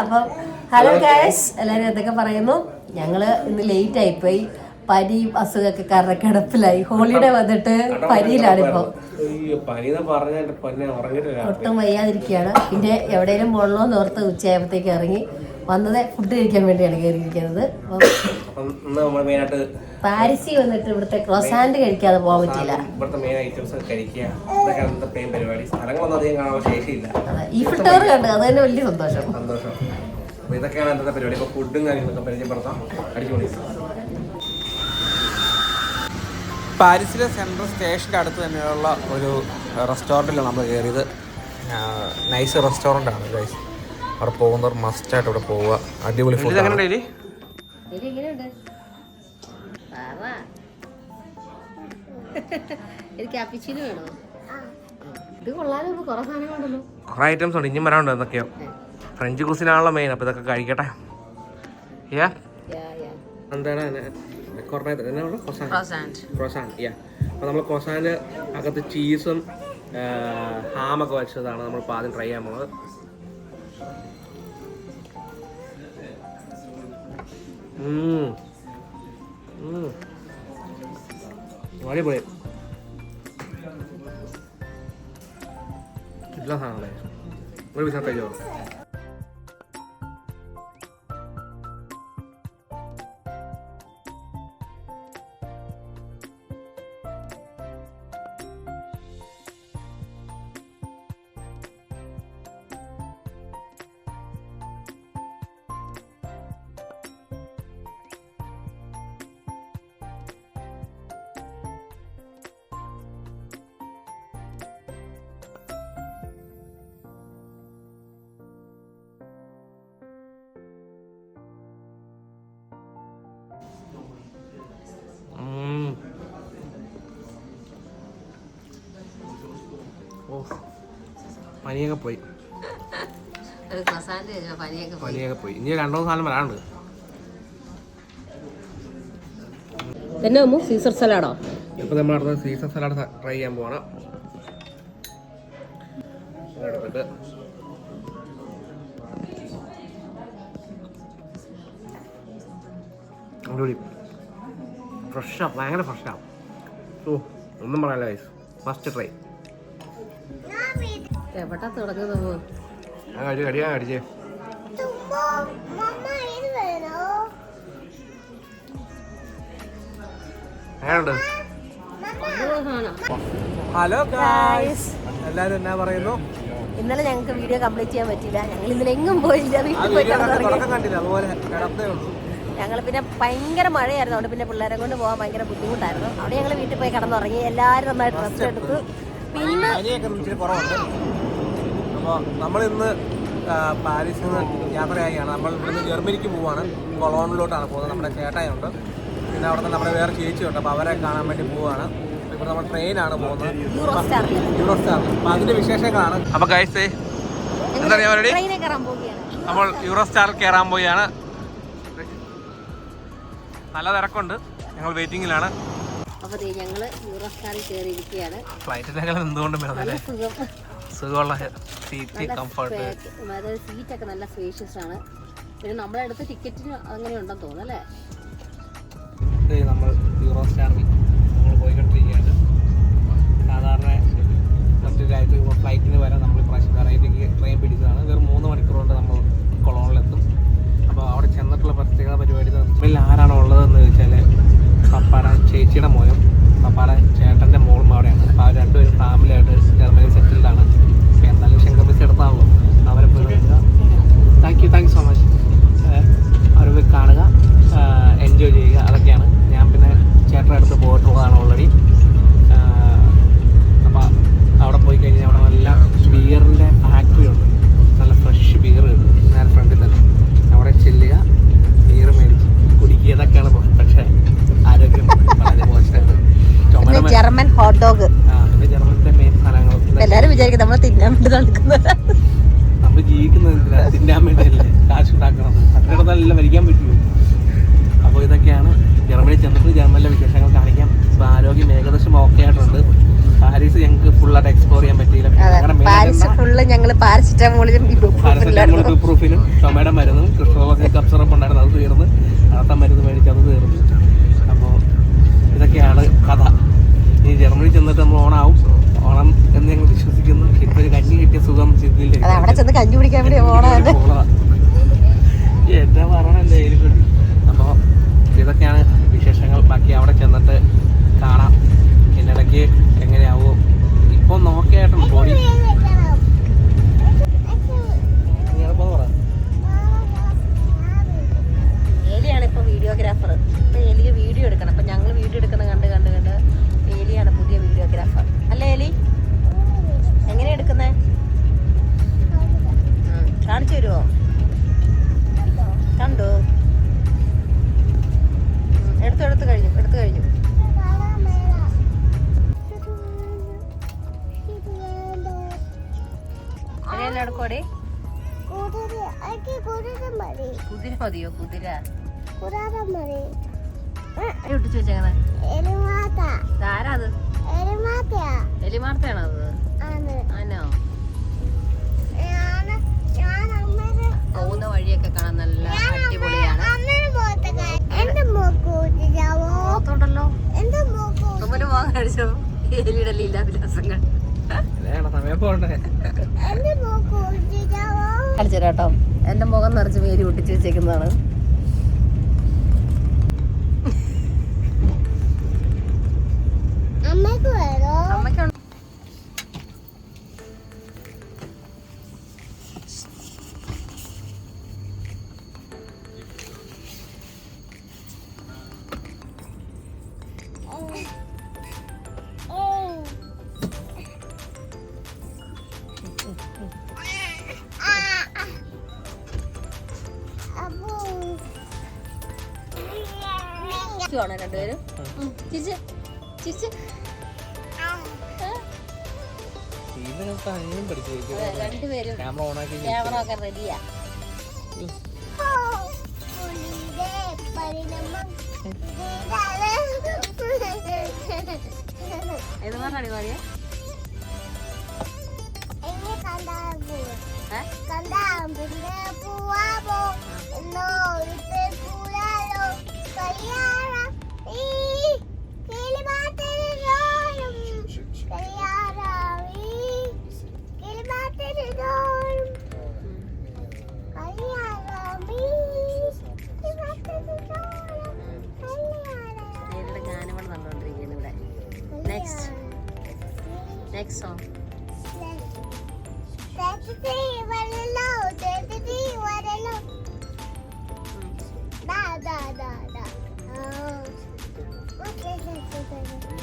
അപ്പം hello guys എല്ലാവരും എന്തൊക്കെ പറയുന്നു? ഞങ്ങൾ ഇന്ന് ലേറ്റ് ആയിപ്പോയി. പനി അസുഖമൊക്കെ കാരണം കിടപ്പിലായി. ഹോളിഡേ വന്നിട്ട് പനിയിലാണിപ്പോ. ഒട്ടും വയ്യാതിരിക്കുകയാണ്. പിന്നെ എവിടെയെങ്കിലും പോണല്ലോ ഓർത്ത് ഉച്ചയായപ്പോഴത്തേക്ക് ഇറങ്ങി വന്നത് ഫുഡ് കഴിക്കാൻ വേണ്ടിയാണ് കയറിയിരിക്കുന്നത് അപ്പം പാരിസിൽ വന്നിട്ട് ഇവിടുത്തെ ക്രോസാൻഡ് കഴിക്കാതെ പോകാൻ പറ്റില്ല ഇവിടുത്തെ മെയിൻ ഐറ്റംസ് കഴിക്കുക. ഇന്നത്തെ മെയിൻ പരിപാടി? സ്ഥലങ്ങളൊന്നും അധികം കാണാൻ ശേഷിയില്ല അതെ, ഈ ഫിട്ടോർ കണ്ട് അത് തന്നെ വലിയ സന്തോഷം. സന്തോഷം. അപ്പൊ ഇതൊക്കെയാണ് ഇന്നത്തെ പരിപാടി. ഇപ്പൊ ഫുഡും കാര്യങ്ങളൊക്കെ പരിചയപ്പെടുത്താം. അടിച്ചുപൊളി. പാരീസിലെ സെൻട്രൽ സ്റ്റേഷന്റെ അടുത്ത് തന്നെയുള്ള ഒരു റെസ്റ്റോറന്റിലാണ് നമ്മൾ കയറിയത്. നൈസ് റെസ്റ്റോറന്റ് ആണ് ഗൈസ് അവിടെ പോകുന്നവർ മസ്റ്റായിട്ട് ഇവിടെ പോവുക. അടിപൊളി ഫുഡ് പറ. ഒരു ക്യാപ്പിച്ചിന് വേണോ? ഇത് കൊള്ളാലോ കുറെ സാധനങ്ങളുണ്ടല്ലോ കുറെ ഐറ്റംസ് ഉണ്ട് ഇനിയും വരാനുണ്ട് എന്തൊക്കെയോ ഫ്രഞ്ച് കുസിനാണല്ലോ മെയിൻ അപ്പൊ ഇതൊക്കെ കഴിക്കട്ടെ. യാ യാ, യാ. എന്താണ് അപ്പോൾ നമ്മൾ ക്രോസാന്റെ അകത്ത് ചീസും ഹാമൊക്കെ വെച്ചതാണ് നമ്മൾ ഇപ്പോൾ ആദ്യം ട്രൈ ചെയ്യാൻ പോകുന്നത് ഉം. ഉം. അടിപൊളി എല്ലാ സാധനങ്ങളെ ഒരു വിധം ട്രൈ ചെയ്തോ ഉം. പനിയൊക്കെ പോയി. പനിയൊക്കെ പോയി. പനിയൊക്കെ പോയി. ഇനി രണ്ടോ സാധനം വരാനുണ്ട്. എന്നാ അമ്മു സീസർ സലാഡോ ഇപ്പൊ നമ്മൾ അടുത്ത സീസൺ സലാഡ് ട്രൈ ചെയ്യാൻ പോവാണ്. എടുത്തിട്ട് അടിപൊളി. ഫ്രഷാ ഭയങ്കര ഫ്രഷാ ഓ ഒന്നും പറയാനില്ല ഗൈസ് ഫസ്റ്റ് ട്രൈ എവിടാ തുടങ്ങുന്നത് ഹലോ ഗായ്സ് എല്ലാരും എന്നാ പറയുന്നു? ഇന്നലെ ഞങ്ങൾക്ക് വീഡിയോ കംപ്ലീറ്റ് ചെയ്യാൻ പറ്റില്ല ഞങ്ങൾ ഇന്നലെ എങ്ങും പോയില്ല. വീട്ടിൽ ഞങ്ങൾ പിന്നെ ഭയങ്കര മഴയായിരുന്നു. അതുകൊണ്ട് പിന്നെ പിള്ളേരെ കൊണ്ട് പോകാൻ ഭയങ്കര ബുദ്ധിമുട്ടായിരുന്നു. അവിടെ ഞങ്ങൾ വീട്ടിൽ പോയി കിടന്നുറങ്ങി. എല്ലാവരും നന്നായിട്ട് റെസ്റ്റ് എടുത്തു. പിന്നെ കുറവുണ്ട്. അപ്പോൾ നമ്മളിന്ന് ഇന്ന് പാരീസിൽ നിന്ന് യാത്രയായാണ്. നമ്മൾ ഇവിടുന്ന് ജർമ്മനിക്ക് പോവുകയാണ് കൊളോണിലോട്ടാണ് പോകുന്നത്. നമ്മുടെ ചേട്ടായുണ്ട്. പിന്നെ അവിടെ നിന്ന് നമ്മുടെ വേറെ ചേച്ചിയുണ്ട്. അപ്പോൾ അവരെ കാണാൻ വേണ്ടി പോവുകയാണ് ഇപ്പോൾ നമ്മൾ ട്രെയിനാണ് പോകുന്നത്. യൂറോ സ്റ്റാറിൽ അപ്പോൾ അതിന്റെ വിശേഷങ്ങളാണ്. അപ്പോൾ കഴിച്ചേ എന്താ നമ്മൾ യൂറോ സ്റ്റാർ കയറാൻ പോവുകയാണ്. നല്ല തിരക്കുണ്ട്. ഞങ്ങൾ വെയിറ്റിങ്ങിലാണ്. അപ്പോൾ ദേ ഞങ്ങൾ യൂറോ സ്റ്റാറിൽ കയറിയിരിക്കുകയാണ് ഫ്ലൈറ്റിലൊക്കെ എന്തുകൊണ്ടും നല്ല വരുന്നില്ലേ സുഖം. സുഖമുള്ള സീറ്റ് കംഫർട്ട് അതായത് സീറ്റൊക്കെ നല്ല സ്പേഷ്യസ് ആണ്. പിന്നെ നമ്മുടെ അടുത്ത് ടിക്കറ്റിന് അങ്ങനെ ഉണ്ടെന്ന് തോന്നുന്നു അല്ലേ? നമ്മൾ യൂറോ സ്റ്റാറിൽ നമ്മൾ പോയിക്കൊണ്ടിരിക്കുകയാണ്. സാധാരണ മറ്റു രാജ്യത്ത് ഫ്ലൈറ്റിന് വരാൻ നമ്മൾ പ്രാവശ്യം വെറൈറ്റിക്ക് ട്രെയിൻ പിടിച്ചതാണ്. വെറും മൂന്ന് മണിക്കൂർ കൊണ്ട് നമ്മൾ കൊളോണിലെത്തും അപ്പോൾ അവിടെ ചെന്നിട്ടുള്ള പ്രത്യേക പരിപാടി നമ്മളിൽ ആരാണ് ഉള്ളതെന്ന് ചോദിച്ചാൽ പപ്പാട ചേച്ചിയുടെ മോനും പപ്പാട ചേട്ടന്റെ മോളും അവിടെയാണ്. അപ്പോൾ അവർ രണ്ടുപേരും ഫാമിലിയായിട്ട് ജർമ്മനിയിൽ സെറ്റിൽഡാണ് അപ്പോൾ എന്തായാലും ശങ്കർ മിസ് എടുത്താണല്ലോ അവരെ പോയി thank you thank you so much അവർ പോയി കാണുക എൻജോയ് ചെയ്യുക അതൊക്കെയാണ് ഞാൻ പിന്നെ ചേട്ടന്റെ അടുത്ത് പോയിട്ടുള്ളതാണ് ഓൾറെഡി അപ്പോൾ അവിടെ പോയി കഴിഞ്ഞാൽ അവിടെ നല്ല ബിയറിന്റെ ഫാക്ടറി ഉണ്ട് നല്ല ഫ്രഷ് ബിയർ കിട്ടും നേരെ ഫ്രണ്ടിൽ തന്നെ അവിടെ ചെല്ലുക ബിയർ മേടിച്ച് കുടിക്കുക ഇതൊക്കെയാണ് പക്ഷേ ആരോഗ്യം വളരെ മോശമായിട്ട് ചുമര ജർമ്മൻ ഹോട്ട് ഡോഗ് ആ പിന്നെ ജർമ്മനിലെ മെയിൻ സാധനങ്ങൾ എല്ലാരും വിചാരിക്കും നമ്മൾ തിന്നാൻ വേണ്ടി നടക്കുന്നത് നമ്മൾ ജീവിക്കുന്നത് എന്തിനാ തിന്നാൻ വേണ്ടിയല്ലേ കാശ് ഉണ്ടാക്കണം അതിനകത്തെല്ലാം മരിക്കാൻ പറ്റുമോ അപ്പോൾ ഇതൊക്കെയാണ് ജർമ്മനി ചെന്നിട്ട് ജർമ്മനിലെ വിശേഷങ്ങൾ കാണിക്കാം ഇപ്പോൾ ആരോഗ്യം ഏകദേശം ഓക്കെ ആയിട്ടുണ്ട് പാരീസ് ഉണ്ടായിരുന്നത് പാരസിറ്റമോളിലും പ്രൂഫിനും ചുമയുടെ മരുന്നും കൃഷ്ണ കപ്പ് സിറപ്പ് ഉണ്ടായിരുന്നു അത് തീർന്ന്. അടുത്ത മരുന്ന് മേടിച്ച് അത് തീർന്നു. അപ്പോൾ ഇതൊക്കെയാണ് കഥ. ഇനി ജർമ്മനി ചെന്നിട്ട് നമ്മൾ ഓണാവും. ഓണം എന്ന് ഞങ്ങൾ വിശ്വസിക്കുന്നു. ഇപ്പൊ ഒരു കഞ്ഞി കിട്ടിയ സുഖം ചിന്തിയില്ല അവിടെ ചെന്ന് കഞ്ഞി പിടിക്കാൻ വേണ്ടി ഓണം എന്താ പറയണല്ലേ അപ്പോൾ ഇതൊക്കെയാണ് വിശേഷങ്ങൾ. ബാക്കി അവിടെ ചെന്നിട്ട് കാണാം. ഇതിനിടയ്ക്ക് എങ്ങനെയാവോ. ഇപ്പം നോക്കിയായിട്ടുണ്ട് ബോഡി വീഡിയോഗ്രാഫർ ഇപ്പൊ എലിക്ക് വീഡിയോ എടുക്കണം. അപ്പൊ ഞങ്ങൾ വീഡിയോ എടുക്കണം കണ്ട് കണ്ട് കണ്ട് എലിയാണ് പുതിയ വീഡിയോഗ്രാഫർ അല്ലേ എലി? എങ്ങനെ എടുക്കുന്നേ? കാണിച്ചു തരുമോ കണ്ടു? എടുത്തു എടുത്തു കഴിഞ്ഞു എടുത്തു കഴിഞ്ഞു. കുതിര മതിയോ? കുതിര. ഒട്ടിച്ചു ആരാ അത് എലിമാർത്തയാണോ അത് ആനോ പോകുന്ന വഴിയൊക്കെ കാണാൻ നല്ല അടിപൊളിയാണ്. എലിയുടെ ലീലാവിലാസങ്ങൾ. എന്റെ മുഖം നിറച്ച് മേരി ഒട്ടിച്ച് വെച്ചേക്കുന്നതാണ്. ാണ് രണ്ടുപേരും. അതെ, രണ്ടുപേരും ക്യാമറ ഒക്കെ റെഡിയാ. ഏത് മാറിയ ഏതിയുടെ നെക്സ്റ്റ് song.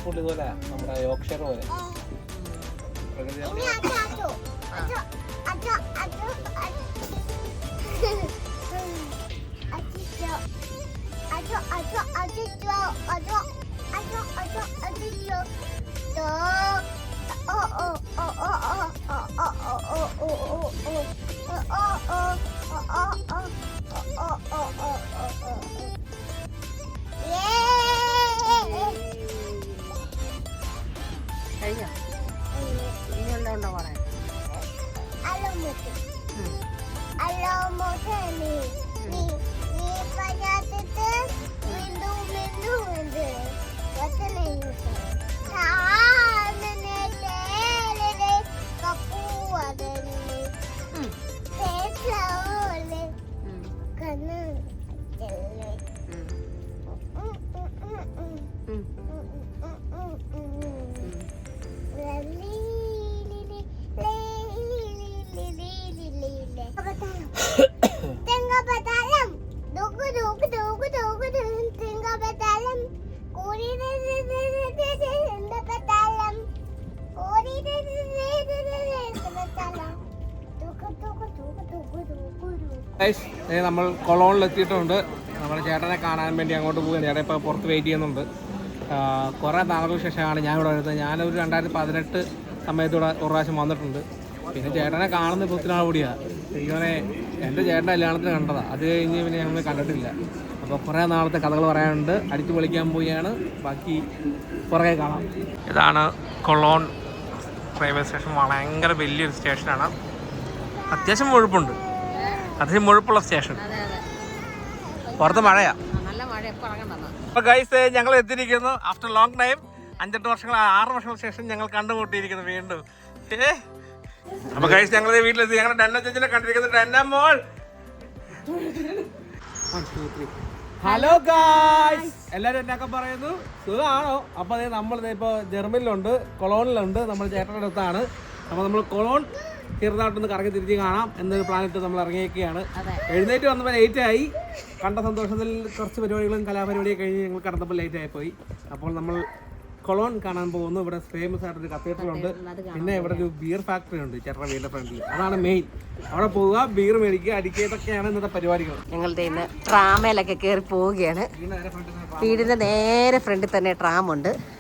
ഫുഡ് ഇതുപോലെ നമ്മുടെ യോക്ഷർ പോലെ പ്രകൃതി കഴിഞ്ഞോ ഗൈസ് നമ്മൾ കൊളോണിൽ എത്തിയിട്ടുണ്ട്. നമ്മുടെ ചേട്ടനെ കാണാൻ വേണ്ടി അങ്ങോട്ട് പോകുകയാണ് ചേട്ടൻ ഇപ്പോൾ പുറത്ത് വെയിറ്റ് ചെയ്യുന്നുണ്ട്. കുറേ നാളുകൾക്ക് ശേഷമാണ് ഞാൻ ഇവിടെ വരുന്നത്. ഞാനൊരു രണ്ടായിരത്തി പതിനെട്ട് സമയത്തൂടെ ഒരു പ്രാവശ്യം വന്നിട്ടുണ്ട്. പിന്നെ ചേട്ടനെ കാണുന്ന പുത്തിനാൾ കൂടിയാണ് ഇങ്ങനെ എന്റെ ചേട്ടന്റെ കല്യാണത്തിന് കണ്ടതാണ് അത് കഴിഞ്ഞ് പിന്നെ ഞങ്ങൾ കണ്ടിട്ടില്ല. അപ്പോൾ കുറേ നാളത്തെ കഥകൾ പറയാനുണ്ട്. അടിച്ചു പൊളിക്കാൻ പോവുകയാണ്. ബാക്കി പുറകെ കാണാം. ഇതാണ് കൊളോൺ റെയിൽവേ സ്റ്റേഷൻ ഭയങ്കര വലിയൊരു സ്റ്റേഷനാണ് അത്യാവശ്യം മുഴുപ്പുണ്ട് അത്യാവശ്യം മുഴുപ്പുള്ള സ്റ്റേഷൻ. അതെ അതെ. പുറത്ത് മഴയാ. അപ്പൊ ഗൈസ് ഞങ്ങൾ എത്തിയിരിക്കുന്നു. ആഫ്റ്റർ ലോങ് ടൈം അഞ്ചെട്ട് വർഷങ്ങൾ ആറ് വർഷങ്ങൾക്ക് ശേഷം ഞങ്ങൾ കണ്ടുമുട്ടിയിരിക്കുന്നു വീണ്ടും. ഏ? അപ്പൊ ഗൈസ് ഞങ്ങൾ വീട്ടിലെത്തി. ഞങ്ങൾ ഡന്ന ചേച്ചിനെ കണ്ടിരിക്കുന്നത് ഡന്ന മോൾ. ഹലോ ഗായ്സ് എല്ലാരും എന്നൊക്കെ പറയുന്നു. സുഖമാണോ? അപ്പൊ അതെ നമ്മൾ ഇപ്പൊ ജർമ്മനിലുണ്ട് കൊളോണിലുണ്ട്. നമ്മൾ ചേട്ടന്റെ അടുത്താണ്. അപ്പൊ നമ്മൾ കൊളോൺ ചെറുതായിട്ടൊന്ന് കറങ്ങി തിരിച്ച് കാണാം എന്നൊരു പ്ലാനിട്ട് നമ്മൾ ഇറങ്ങിയൊക്കെയാണ് എഴുന്നേറ്റ് വന്നപ്പോൾ ലേറ്റ് ആയി കണ്ട സന്തോഷത്തിൽ കുറച്ച് പരിപാടികളും കലാപരിപാടിയൊക്കെ കഴിഞ്ഞ് ഞങ്ങൾ കടന്നപ്പോൾ ലേറ്റ് ആയി പോയി അപ്പോൾ നമ്മൾ കൊളോൺ കാണാൻ പോകുന്നു. ഇവിടെ ഫേമസ് ആയിട്ടൊരു കത്തീഡ്രൽ ഉണ്ട് പിന്നെ ഇവിടെ ഒരു ബിയർ ഫാക്ടറി ഉണ്ട്. ചേട്ടൻ വീടിന്റെ ഫ്രണ്ടിൽ അതാണ് മെയിൻ അവിടെ പോവുക ബിയർ മേടിക്കുക അടിക്കേതൊക്കെയാണ് ഇന്നത്തെ പരിപാടികൾ. ഞങ്ങളുടെ ഇന്ന് ട്രാമയിലൊക്കെ കയറി പോവുകയാണ്. വീടിന്റെ നേരെ ഫ്രണ്ടിൽ തന്നെ ട്രാമുണ്ട് അങ്ങനെ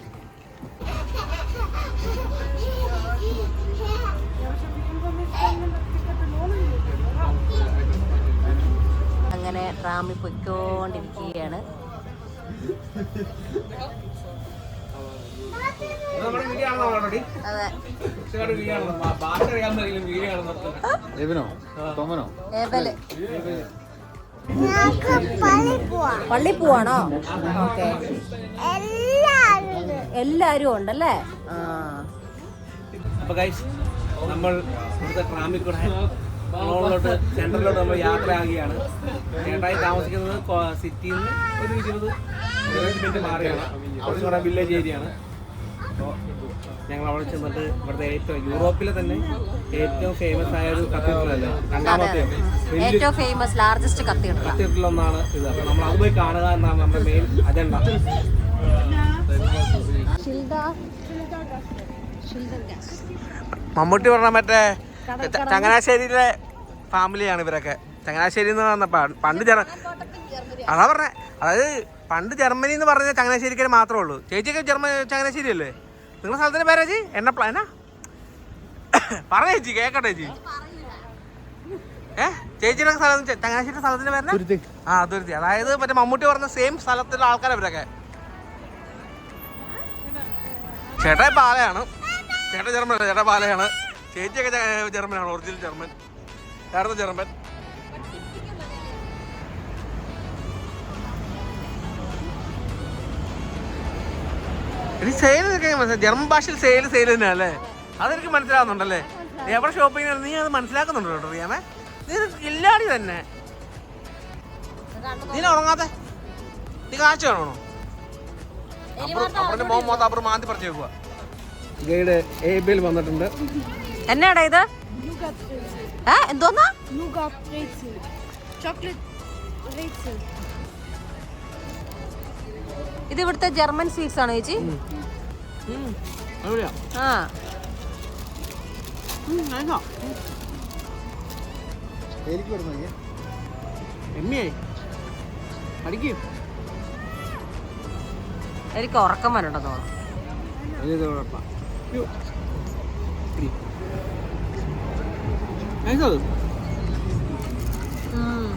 ഏബൽ പൊയ്ക്കൊണ്ടിരിക്കുകയാണ്. പള്ളി പോവാം. പള്ളി പോവാണോ? ഓക്കെ. എല്ലാരും ഉണ്ടല്ലേ? നമ്മൾ ഇവിടുത്തെ ട്രാമിൽ കൂടെ കൊളോണിലോട്ട് സെൻട്രലിലോട്ട് നമ്മൾ യാത്രയാകുകയാണ് ചേട്ടായി താമസിക്കുന്നത് സിറ്റിയിൽ നിന്ന് ഒരു ഇരുപത് ഇരുപത് മിനിറ്റ് മാറിയാണ്. കുറച്ചും കൂടെ വില്ലേജ് ഏരിയയാണ് അപ്പോൾ ഞങ്ങൾ അവിടെ ചെന്നിട്ട് ഇവിടുത്തെ ഏറ്റവും യൂറോപ്പിലെ തന്നെ ഏറ്റവും ഫേമസ് ആയ ഒരു കത്തീഡ്രൽ അല്ലേ രണ്ടാമത്തെ ഏറ്റവും ഫേമസ് ലാർജസ്റ്റ് കത്തീഡ്രൽ കത്തീഡ്രൽ ഒന്നാണ് ഇത്. അപ്പോൾ നമ്മൾ അത് പോയി കാണുക എന്നാണ് നമ്മുടെ മെയിൻ അജണ്ട മമ്മൂട്ടി പറഞ്ഞ മറ്റേ ചങ്ങനാശ്ശേരിയിലെ ഫാമിലിയാണ് ഇവരൊക്കെ. ചങ്ങനാശ്ശേരി എന്ന് പറഞ്ഞ പണ്ട് ജർമ്മ അതാ പറഞ്ഞേ. അതായത് പണ്ട് ജർമ്മനി എന്ന് പറഞ്ഞാൽ ചങ്ങനാശ്ശേരിക്കാർ മാത്രമേ ഉള്ളൂ. ചേച്ചിയൊക്കെ ജർമ്മ ചങ്ങനാശ്ശേരി അല്ലേ? നിങ്ങളുടെ സ്ഥലത്തിന് പേരാ ചേച്ചി? എണ്ണ എന്നാ? പറഞ്ഞ ചേച്ചി കേക്കട്ടെ ചേച്ചി. ഏ? ചേച്ചിയുടെ സ്ഥലം ചങ്ങനാശ്ശേരി സ്ഥലത്തിന്റെ പേരാ ആ തുരുത്തി. അതായത് മറ്റേ മമ്മൂട്ടി പറഞ്ഞ സെയിം സ്ഥലത്തുള്ള ആൾക്കാരെ ഇവരൊക്കെ. ചേട്ടാ പാലയാണ്. ചേട്ടാ ജർമ്മൻ ചേട്ടാ പാലയാണ്. ചേച്ചിയൊക്കെ ജർമ്മനാണ്. ഒറിജിനൽ ജർമ്മൻ ചേട്ടൻ ജർമ്മൻ ഇനി സെയിൽ ജർമ്മൻ ഭാഷയിൽ സെയിൽ സെയിൽ തന്നെയല്ലേ അതെനിക്ക് മനസ്സിലാവുന്നുണ്ടല്ലേ? നീ എവിടെ ഷോപ്പിംഗ് നീ അത് മനസ്സിലാക്കുന്നുണ്ടോ കേട്ടോ അറിയാമേ നീ ഇല്ലാടി തന്നെ. നീ ഉറങ്ങാതെ. നീ കാഴ്ച കാണണോ അപ്പുറം മോൻ മൊത്തം അപ്പുറം മാന്തി പറിച്ചേക്കുക ഗൈഡ് എ ബിയിൽ വന്നിട്ടുണ്ട്. എന്നാടാ ഇത്? ഏ എന്തോന്നാ. ഇത് ഇവിടുത്തെ ജർമ്മൻ സ്വീറ്റ്സ് ആണോ ചേച്ചി? ആ. എനിക്ക് വരുന്നു എമ്മിയായി അടിക്കും എനിക്ക് ഉറക്കം വരണ്ടെന്ന് തോന്നുന്നു. ഉം.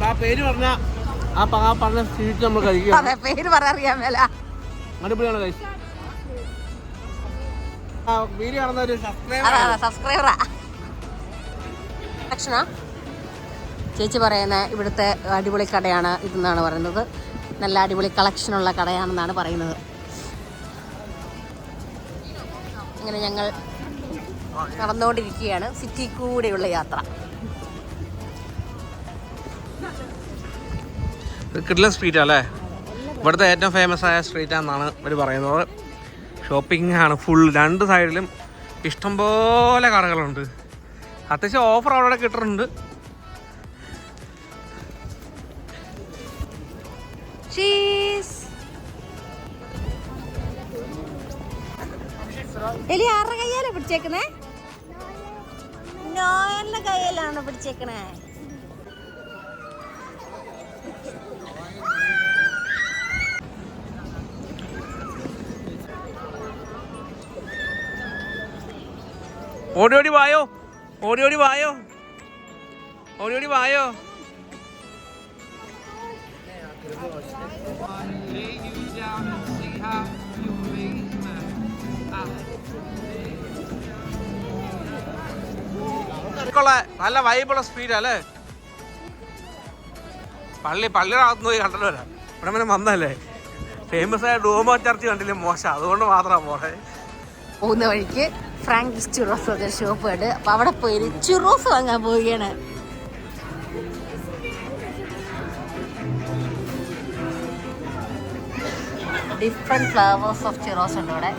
ആ പേര് പറഞ്ഞ ആ ആ പറഞ്ഞ സ്വീറ്റ് നമ്മൾ കഴിക്കുക അതെ പേര് പറയാൻ മേല. അടിപൊളിയാണ് കഴിച്ചു ആ വീഡിയോ കാണുന്ന ഒരു സബ്സ്ക്രൈബർ സബ്സ്ക്രൈബറാ ചേച്ചി പറയുന്ന ഇവിടുത്തെ അടിപൊളി കടയാണ് ഇതെന്നാണ് പറയുന്നത്. നല്ല അടിപൊളി കളക്ഷനുള്ള കടയാണെന്നാണ് പറയുന്നത്. അങ്ങനെ ഞങ്ങൾ നടന്നുകൊണ്ടിരിക്കുകയാണ്. സിറ്റി കൂടെയുള്ള യാത്ര. കിഡ്ലൻ സ്ട്രീറ്റ് അല്ലേ ഇവിടുത്തെ ഏറ്റവും ഫേമസ് ആയ സ്ട്രീറ്റ് ആണെന്നാണ് ഇവർ പറയുന്നത്. ഷോപ്പിംഗ് ആണ് ഫുൾ രണ്ട് സൈഡിലും ഇഷ്ടംപോലെ കടകളുണ്ട്. അത്യാവശ്യം ഓഫർ അവിടെ കിട്ടുന്നുണ്ട് ചീസ് എലി ആരുടെ കയ്യാലാ പിടിച്ചേക്കണേ നോയലിന്റെ കയ്യിലാണോ പിടിച്ചേക്കണേ? ഓടി ഓടി വായോ. ഓടി ഓടി വായോ. ഓടി ഓടി വായോ. ഉള്ള നല്ല വൈബുള്ള സ്പീഡ് അല്ലേ? പള്ളി പള്ളിയുടെ അകത്ത് പോയി കണ്ടല്ലോ വരാം ഇവിടെ പിന്നെ വന്നല്ലേ ഫേമസ് ആയ ഡോമോ ചർച്ച് കണ്ടില്ലേ? മോശം. അതുകൊണ്ട് മാത്രമാണ് പോണേ. പോകുന്ന വഴിക്ക് ഫ്രാങ്കിസ് ചുറോസ് ഒക്കെ ഷോപ്പ് ഉണ്ട്. അപ്പൊ അവിടെ പോയി ചുറോസ് വാങ്ങാൻ പോവുകയാണ്. ഡിഫറെന്റ് ഫ്ലവേഴ്സ് ഓഫ് ചിറോസ് ഉണ്ട് ഇവിടെ.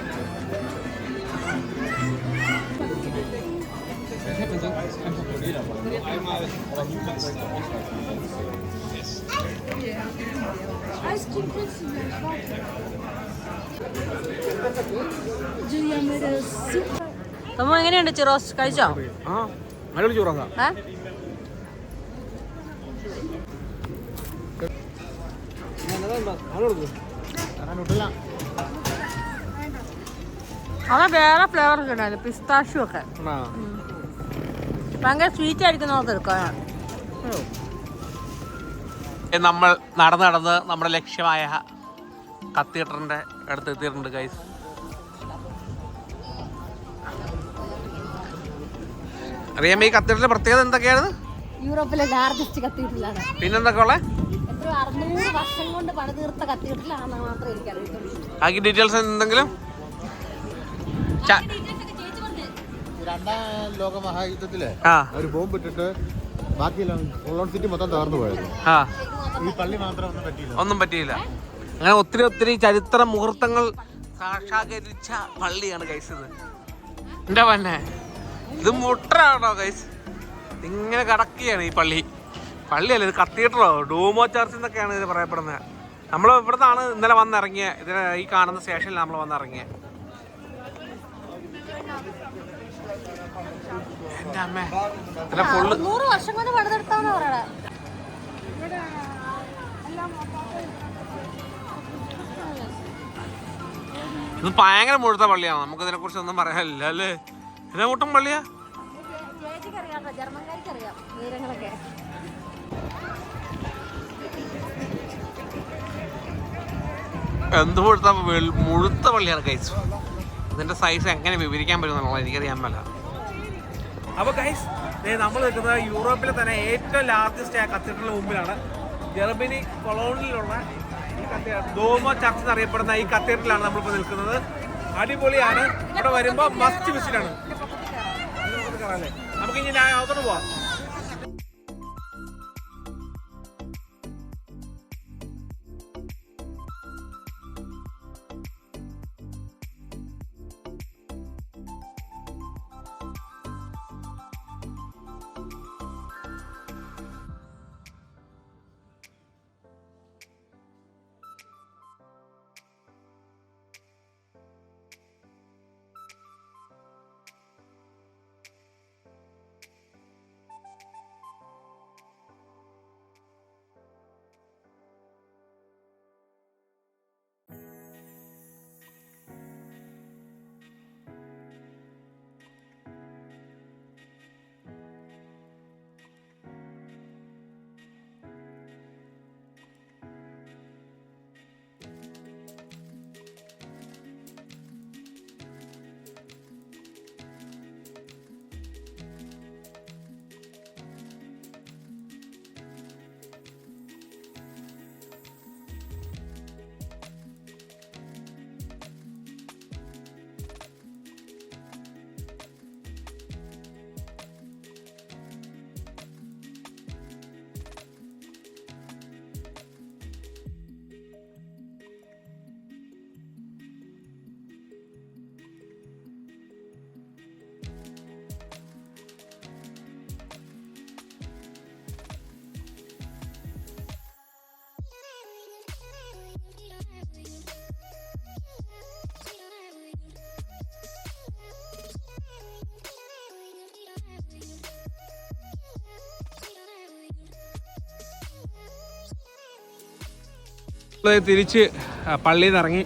നമ്മ എങ്ങനെയുണ്ട് ചിറോസ്? കഴിച്ചോ? ആ നല്ല ചൂറാ. ഏ? അവിടെ വേറെ ഫ്ലേവർ ഒക്കെ ഉണ്ടായിരുന്നു പിസ്താഷ്യൂ ഒക്കെ ഭയങ്കര സ്വീറ്റ് ആയിരിക്കും നമുക്ക് എടുക്കാൻ നമ്മൾ നടന്ന് നടന്ന് നമ്മുടെ ലക്ഷ്യമായ കത്തീഡറിന്റെ അടുത്ത് എത്തിയിട്ടുണ്ട് ഗൈസ് അറിയാമോ ഈ കത്തീഡറിന്റെ പ്രത്യേകത എന്തൊക്കെയാണ് യൂറോപ്പിലെ ലാർജസ്റ്റ് കത്തീഡ്രലാണ്. പിന്നെന്തൊക്കെ ഉള്ളത് എത്ര അറുന്നൂറ് വർഷം കൊണ്ട് പണിതീർത്ത കത്തീഡ്രലാണെന്ന് മാത്രമേ എനിക്കറിയത്തുള്ളൂ. ബാക്കി ഡീറ്റെയിൽസ് എന്തെങ്കിലും? ച- രണ്ടാം ലോക മഹായുദ്ധത്തിൽ ഒരു ബോംബ് ഇട്ടിട്ട് ബാക്കിയെല്ലാം സിറ്റി മൊത്തം തകർന്നു പോയത്. ഈ പള്ളി മാത്രം ഒന്നും പറ്റിയില്ല. ഒന്നും പറ്റിയില്ല. അങ്ങനെ ഒത്തിരി ഒത്തിരി ചരിത്ര മുഹൂർത്തങ്ങൾ സാക്ഷാകരിച്ച പള്ളിയാണ് കഴിച്ചത് ഇത്. എന്താ പറഞ്ഞേ? ഇത് മുട്ടറാണോ കൈസ് ഇങ്ങനെ കടക്കുകയാണ് ഈ പള്ളി. പള്ളിയല്ല ഇത് കത്തീഡ്രലോ? ഡൂമോ ചർച്ച് എന്നൊക്കെയാണ് ഇത് പറയപ്പെടുന്നത്. നമ്മൾ ഇവിടുന്നാണ് ഇന്നലെ വന്നിറങ്ങിയ. ഇതിന് ഈ കാണുന്ന സ്റ്റേഷനിൽ നമ്മൾ വന്നിറങ്ങിയത് അമ്മേ നൂറ് വർഷം കൊണ്ട് പണിതെടുത്താന്ന് പറയണേ. ഇത് ഭയങ്കര മുഴുത്ത പള്ളിയാണ്? നമുക്ക് ഇതിനെ കുറിച്ച് ഒന്നും പറയാനില്ല അല്ലേ? ഇതേ കൂട്ടം പള്ളിയാ? എന്ത് മുഴുത്ത മുഴുത്ത പള്ളിയാണ് കഴിച്ചു ഇതിന്റെ സൈസ് എങ്ങനെ വിവരിക്കാൻ പറ്റും എന്നുള്ളത് എനിക്കറിയാൻ പറ്റില്ല അപ്പൊ ഗൈസ് നമ്മൾ നിൽക്കുന്നത് യൂറോപ്പിലെ തന്നെ ഏറ്റവും ലാർജസ്റ്റ് ആയ കത്തീഡ്രലിന് മുമ്പിലാണ്. ജർമ്മനി കൊളോണിലുള്ള ഈ ചർച്ച് എന്നറിയപ്പെടുന്ന ഈ കത്തീഡ്രലാണ് നമ്മളിപ്പോൾ നിൽക്കുന്നത്. അടിപൊളിയാണ്. ഇവിടെ വരുമ്പോൾ മസ്റ്റ് വിസിറ്റ് ആണ്. നമുക്ക് ഇനി ഞാൻ അകത്തോട്ട് പോവാം. തിരിച്ച് പള്ളിയിൽ നിന്ന് ഇറങ്ങി.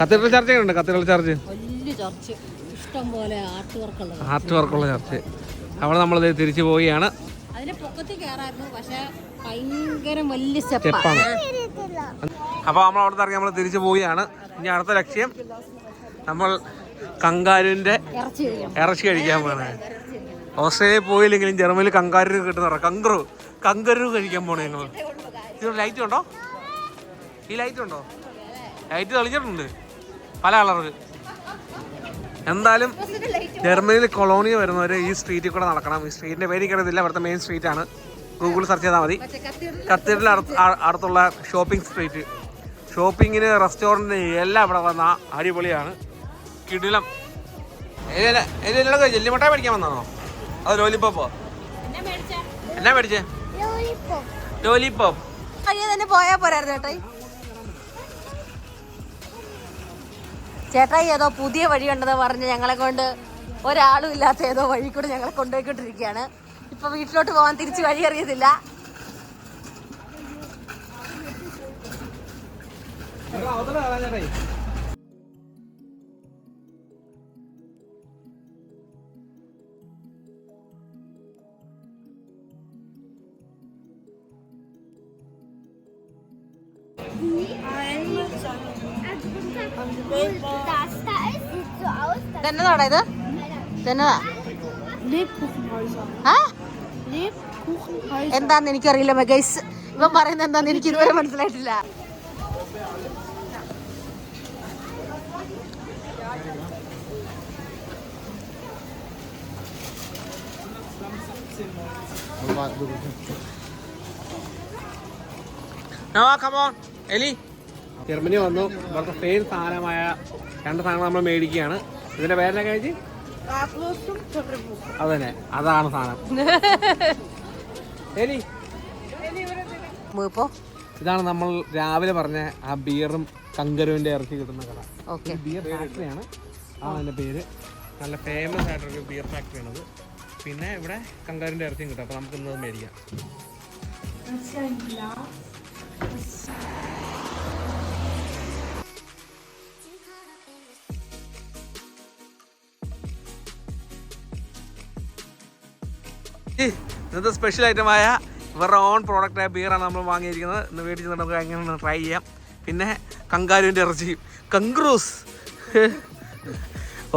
കത്തീഡ്രൽ ചർച്ച ഉണ്ട് കത്തീഡ്രൽ ചർച്ച്? ആർട്ട് വർക്കുള്ള ചർച്ച്. അവിടെ നമ്മൾ തിരിച്ചു പോവുകയാണ്. അപ്പൊ സ്റ്റെപ്പാണ്. അപ്പോൾ നമ്മൾ അവിടെ ഇറങ്ങി നമ്മൾ തിരിച്ചു പോവുകയാണ്. ഇനി അടുത്ത ലക്ഷ്യം നമ്മൾ കങ്കാരുവിന്റെ ഇറച്ചി കഴിക്കാൻ പോണേ ഓസ്ട്രേലിയ പോയില്ലെങ്കിലും ജർമ്മനിൽ കങ്കാരു കിട്ടുന്ന കങ്കറു കങ്കരു കഴിക്കാൻ പോണേ ഞങ്ങൾ ഇത് ലൈറ്റ് ഉണ്ടോ? ഈ ലൈറ്റ് ഉണ്ടോ? ലൈറ്റ് തെളിഞ്ഞിട്ടുണ്ട്. പല കളറ് എന്തായാലും ജർമ്മനിയിൽ കൊളോണിയ വരുന്നവർ ഈ സ്ട്രീറ്റിൽ കൂടെ നടക്കണം. ഈ സ്ട്രീറ്റിന്റെ പേര് കിടന്നില്ല ഇവിടുത്തെ മെയിൻ സ്ട്രീറ്റ് ആണ്. ഗൂഗിൾ സെർച്ച് ചെയ്താൽ മതി. കത്തീഡ്രൽ അടുത്തുള്ള ഷോപ്പിംഗ് സ്ട്രീറ്റ് ഷോപ്പിങ്ങിന് റെസ്റ്റോറന്റിന് എല്ലാം ഇവിടെ വന്ന അടിപൊളിയാണ്. കിടിലം. ജെല്ലിമട്ടായി മേടിക്കാൻ വന്നാണോ അത് ലോലിപ്പോപ്പോ എന്നാ മേടിച്ചേ? ലോലിപോപ്പ് ലോലിപ്പോപ്പ് വഴിയെ തന്നെ പോയാൽ പോരായിരുന്നു ചേട്ടായി. ചേട്ടായി ഏതോ പുതിയ വഴി ഉണ്ടെന്ന് പറഞ്ഞ് ഞങ്ങളെ കൊണ്ട് ഒരാളും ഇല്ലാത്ത ഏതോ വഴി കൂടെ ഞങ്ങളെ കൊണ്ടുപോയിക്കൊണ്ടിരിക്കുകയാണ്. ഇപ്പൊ വീട്ടിലോട്ട് പോകാൻ തിരിച്ച് വഴി അറിയത്തില്ല. Das ഇതെന്നതാടാ ഇത്? തന്നതാ. എന്താന്ന് എനിക്കറിയില്ല മെഗൈസ് ഇവൻ പറയുന്നത് എന്താന്ന് എനിക്ക് ഇതുവരെ മനസ്സിലായിട്ടില്ല. എലി. ജർമ്മനി വന്നു. ഇവിടുത്തെ സെയിം സാധനമായ രണ്ട് സാധനങ്ങൾ നമ്മൾ മേടിക്കുകയാണ്. ഇതിന്റെ പേരെന്നെ കഴിച്ച് അത് തന്നെ അതാണ് സാധനം. എലി ഇതാണ് നമ്മൾ രാവിലെ പറഞ്ഞ ആ ബിയറും കങ്കരുവിന്റെ ഇറച്ചി കിട്ടുന്ന കട. ഓക്കെ. ബിയർ ഫാക്ടറിയാണ് ആ അതിന്റെ പേര്. നല്ല ഫേമസ് ആയിട്ടൊരു ബിയർ ഫാക്ടറിയാണത് പിന്നെ ഇവിടെ കങ്കരുവിന്റെ ഇറച്ചിയും കിട്ടും. അപ്പൊ നമുക്ക് ഇന്നത് മേടിക്കാം. ഇന്നത്തെ സ്പെഷ്യൽ ഐറ്റമായ ഇവരുടെ ഓൺ പ്രോഡക്റ്റായ ബിയറാണ് നമ്മൾ വാങ്ങിയിരിക്കുന്നത്. ഇന്ന് വീട്ടിൽ ചെന്ന് നമുക്ക് എങ്ങനെ ട്രൈ ചെയ്യാം. പിന്നെ കങ്കാരുവിന്റെ ഇറച്ചി കങ്ക്രൂസ്.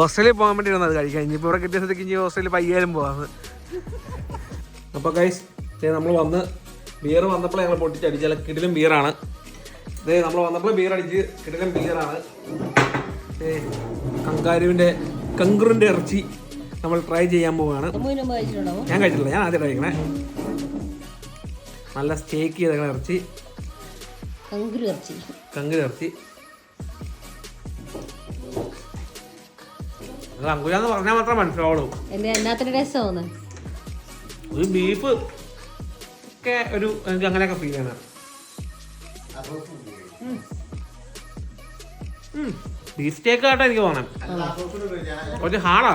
ഓസ്ട്രേലിയ പോകാൻ വേണ്ടി വന്നത് കഴിക്കാൻ ഇനിയിപ്പോൾ ഇവിടെ കിട്ടിയ സ്ഥിതിക്ക് ഇനി ഓസ്ട്രേലിയ പയ്യാലും പോകാം. അപ്പോൾ ഗൈസ് നമ്മൾ വന്ന് ബിയർ വന്നപ്പോൾ ഞങ്ങൾ പൊട്ടിച്ച് അടിച്ചാൽ കിടിലും ബിയറാണ് ഇതേ നമ്മൾ വന്നപ്പോൾ ബിയർ അടിച്ച് കിടിലും ബിയറാണ് കങ്കാരുവിന്റെ കങ്കുറിന്റെ ഇറച്ചി. നമ്മൾ ട്രൈ ചെയ്യാൻ പോവുകയാണ് ഞാൻ കഴിച്ചിട്ടില്ല. ഞാൻ ആദ്യം കഴിക്കണേ. നല്ല സ്റ്റേക്ക് ചെയ്ത ഇറച്ചി. കങ്കുരു ഇറച്ചി. കങ്കുരാന്ന് ഇറച്ചി. പറഞ്ഞാൽ മാത്രം മനസ്സിലാവുള്ളൂ. ഒരു ബീഫ് ഒക്കെ ഒരു എനിക്ക് അങ്ങനെയൊക്കെ ഫീൽ ചെയ്യണം. ബീഫ് സ്റ്റേക്ക് ആട്ടോ എനിക്ക് തോന്നാൻ കുറച്ച് ഹാർഡാ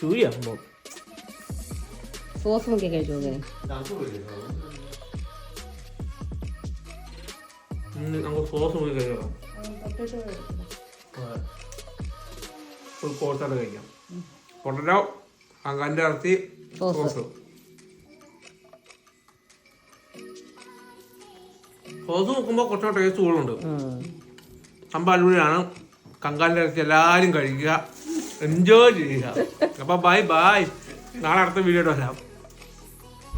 ചൂരിയാ സംഭവം. സോസ് നോക്കി കഴിച്ചു നമുക്ക് സോസ് നോക്കി കഴിക്കണം ഫുൾ കോഴ്സായിട്ട് കഴിക്കാം. പൊട്ടറ്റോ ഇറച്ചി സോസ്. സോസ് നോക്കുമ്പോൾ കുറച്ചുകൂടെ ടേസ്റ്റ് കൂടുതലുണ്ട്. സംഭവം അടിപൊളിയാണ്. കങ്കാലിന്റെ ഇറച്ചി എല്ലാവരും കഴിക്കുക. എൻജോയ് ചെയ്യുക. അപ്പൊ ബൈ ബൈ നാളെ അടുത്ത വീഡിയോ വരാം.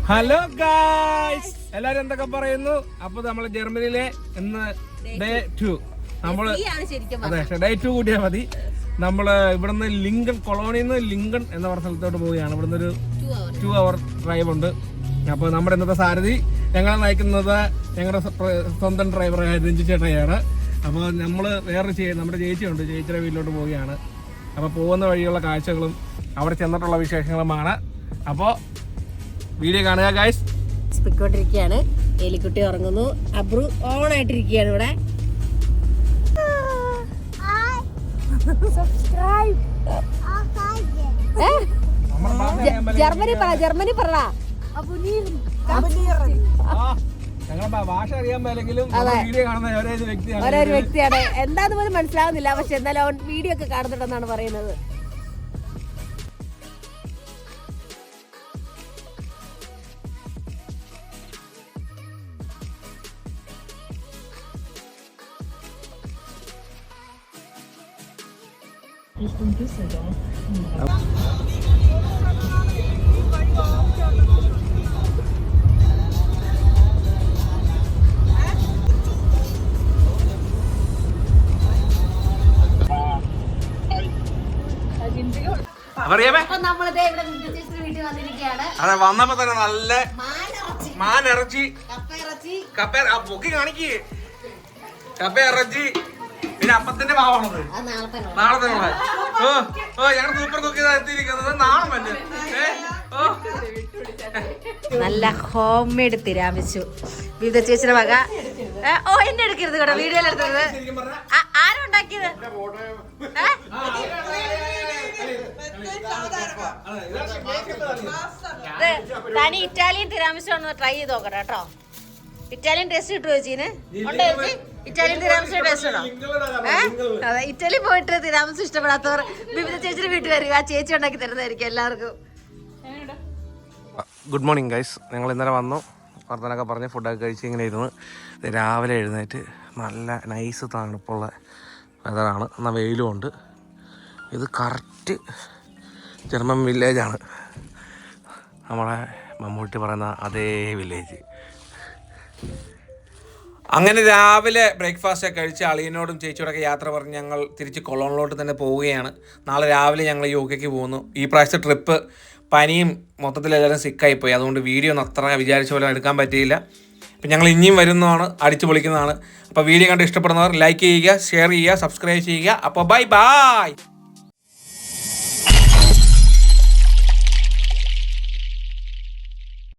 ഹലോ ഗായ്സ് എല്ലാരും എന്തൊക്കെ പറയുന്നു? അപ്പൊ നമ്മൾ ജർമ്മനിയിലെ ഇന്ന് ഡേ ടു നമ്മൾ ശരിക്കും അതെ ഡേ ടു കൂട്ടിയാൽ മതി. നമ്മൾ ഇവിടുന്ന് ലിങ്കൺ കൊളോണിയിൽ നിന്ന് ലിങ്കൺ എന്ന പറഞ്ഞ സ്ഥലത്തോട്ട് പോവുകയാണ്. ഇവിടുന്ന് ഒരു ടു അവർ ഡ്രൈവ് ഉണ്ട്. അപ്പൊ നമ്മുടെ ഇന്നത്തെ സാരഥി ഞങ്ങളെ നയിക്കുന്നത് ഞങ്ങളുടെ സ്വന്തം ഡ്രൈവറായ രഞ്ജി ചേട്ടയാണ് അപ്പോൾ നമ്മൾ വേറെ ചെയ്യും നമ്മുടെ ചേച്ചിയുണ്ട് ചേച്ചിയുടെ വീട്ടിലോട്ട് പോവുകയാണ്. അപ്പോൾ പോകുന്ന വഴിയുള്ള കാഴ്ചകളും അവിടെ ചെന്നിട്ടുള്ള വിശേഷങ്ങളുമാണ്. അപ്പോൾ വീഡിയോ കാണുക ഗായ്സ് പൊയ്ക്കൊണ്ടിരിക്കുകയാണ് എലിക്കുട്ടി ഉറങ്ങുന്നു. അബ്രു ഓൺ ആയിട്ടിരിക്കുകയാണ് ഇവിടെ ജർമ്മനി പറ ജർമ്മനി പറ. ഓരോ ഒരു വ്യക്തിയാണ് എന്താന്ന് പോലും മനസ്സിലാവുന്നില്ല. പക്ഷെ എന്നാലും വീഡിയോ ഒക്കെ കാണുന്നുണ്ടെന്നാണ് പറയുന്നത്. Richtung Düsseldorf അറിയാമേ? അപ്പൊ നമ്മളിത് ഇവിടെ വീട്ടിൽ വന്നിരിക്കുകയാണ്. അതെ വന്നപ്പോ തന്നെ നല്ല മാനിറച്ചി മാനിറച്ചി കപ്പയിറച്ചി കപ്പ ആ പൊക്കി കാണിക്ക്. കപ്പ ഇറച്ചി. പിന്നെ അപ്പത്തിന്റെ ഭാവമാണത് നാളെ തന്നെ ഓ ഓ ഞങ്ങളുടെ സൂപ്പർ കുക്ക് എത്തിയിരിക്കുന്നത്. നാളെ മറ്റേ ഏ, ഓ നല്ല ഹോം മെയ്ഡ് തിരാമിച്ചു. വിവിധ ചേച്ചിയുടെ വക ഓ എന്നെ എടുക്കരുത് കേട്ടോ. വീഡിയോയിൽ എടുത്തത് ആരുണ്ടാക്കിയത് തനി ഇറ്റാലിയൻ തിരാമിച്ചു ഒന്ന് ട്രൈ ചെയ്ത് നോക്കട്ടെ കേട്ടോ. ഇറ്റാലിയൻ ടേസ്റ്റ് കിട്ടുമോ ചേച്ചീന്? ഉണ്ടോ ചേച്ചി? ഇറ്റാലിയൻ തിരാമിച്ചു ടേസ്റ്റ് ഉണ്ടോ? ഇറ്റലി പോയിട്ട് തിരാമിച്ചു ഇഷ്ടപ്പെടാത്തവർ വിവിധ ചേച്ചിയുടെ വീട്ടിൽ വരിക ആ ചേച്ചി ഉണ്ടാക്കി തരുന്നതായിരിക്കും എല്ലാവർക്കും. Good morning guys. ഞങ്ങൾ ഇന്നലെ വന്നു. വർത്തനൊക്കെ പറഞ്ഞ് ഫുഡൊക്കെ കഴിച്ച് ഇങ്ങനെ ഇരുന്ന്. രാവിലെ എഴുന്നേറ്റ് നല്ല നൈസ് തണുപ്പുള്ള വെതറാണ് എന്നാൽ വെയിലും ഉണ്ട്. ഇത് കറക്റ്റ് ജർമ്മൻ വില്ലേജാണ് നമ്മളെ മമ്മൂട്ടി പറയുന്ന അതേ വില്ലേജ് അങ്ങനെ രാവിലെ ബ്രേക്ക്ഫാസ്റ്റ് ഒക്കെ കഴിച്ച് അളിയനോടും ചേച്ചിയോടൊക്കെ യാത്ര പറഞ്ഞ് ഞങ്ങൾ തിരിച്ച് കൊളോണിലോട്ട് തന്നെ പോവുകയാണ്. നാളെ രാവിലെ ഞങ്ങൾ യോഗയ്ക്ക് പോകുന്നു. ഈ പ്രാവശ്യത്തെ ട്രിപ്പ് പനിയും മൊത്തത്തിൽ എല്ലാവരും സിക്കായി പോയി അതുകൊണ്ട് വീഡിയോ ഒന്നും അത്ര വിചാരിച്ച പോലെ എടുക്കാൻ പറ്റിയില്ല. അപ്പം ഞങ്ങൾ ഇനിയും വരുന്നതാണ് അടിച്ചു പൊളിക്കുന്നതാണ്. അപ്പോൾ വീഡിയോ കണ്ട് ഇഷ്ടപ്പെടുന്നവർ ലൈക്ക് ചെയ്യുക ഷെയർ ചെയ്യുക സബ്സ്ക്രൈബ് ചെയ്യുക. അപ്പോൾ ബൈ ബൈ